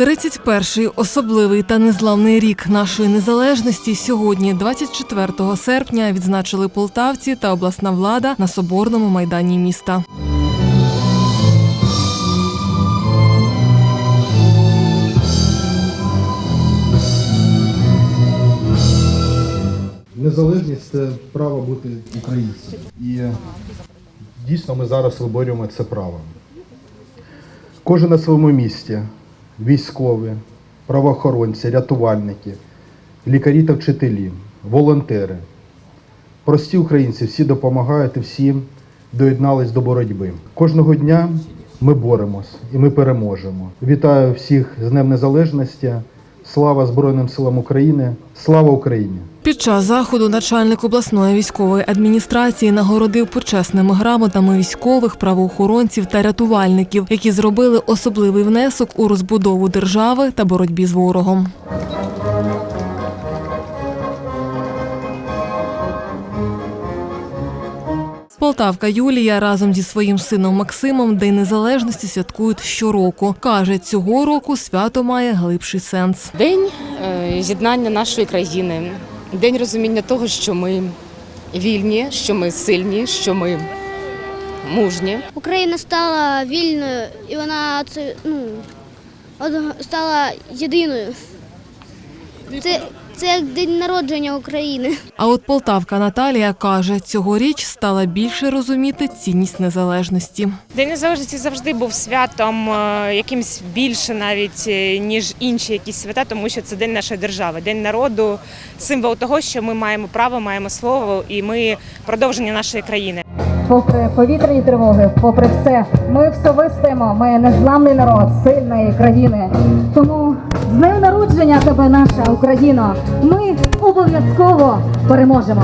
31-й особливий та незламний рік нашої незалежності сьогодні, 24 серпня, відзначили полтавці та обласна влада на соборному майдані міста. Незалежність це право бути українцем. І дійсно ми зараз виборюємо це право. Кожен на своєму місці, військові, правоохоронці, рятувальники, лікарі та вчителі, волонтери. Прості українці всі допомагають всі доєднались до боротьби. Кожного дня ми боремось і ми переможемо. Вітаю всіх з Днем Незалежності. Слава Збройним силам України! Слава Україні! Під час заходу начальник обласної військової адміністрації нагородив почесними грамотами військових, правоохоронців та рятувальників, які зробили особливий внесок у розбудову держави та боротьбі з ворогом. Полтавка Юлія разом зі своїм сином Максимом День Незалежності святкують щороку. Каже, цього року свято має глибший сенс. День е, з'єднання нашої країни, день розуміння того, що ми вільні, що ми сильні, що ми мужні. Україна стала вільною і вона це ну стала єдиною. Це, це як день народження України. А от полтавка Наталія каже, цьогоріч стала більше розуміти цінність незалежності. День незалежності завжди був святом, е, якимсь більше навіть е, ніж інші якісь свята, тому що це день нашої держави, день народу, символ того, що ми маємо право, маємо слово, і ми продовження нашої країни. Попри повітряні тривоги, попри все, ми все вистоїмо. Ми незламний народ сильної країни. Тому з днем народження тебе, наша Україна. Ми обов'язково переможемо.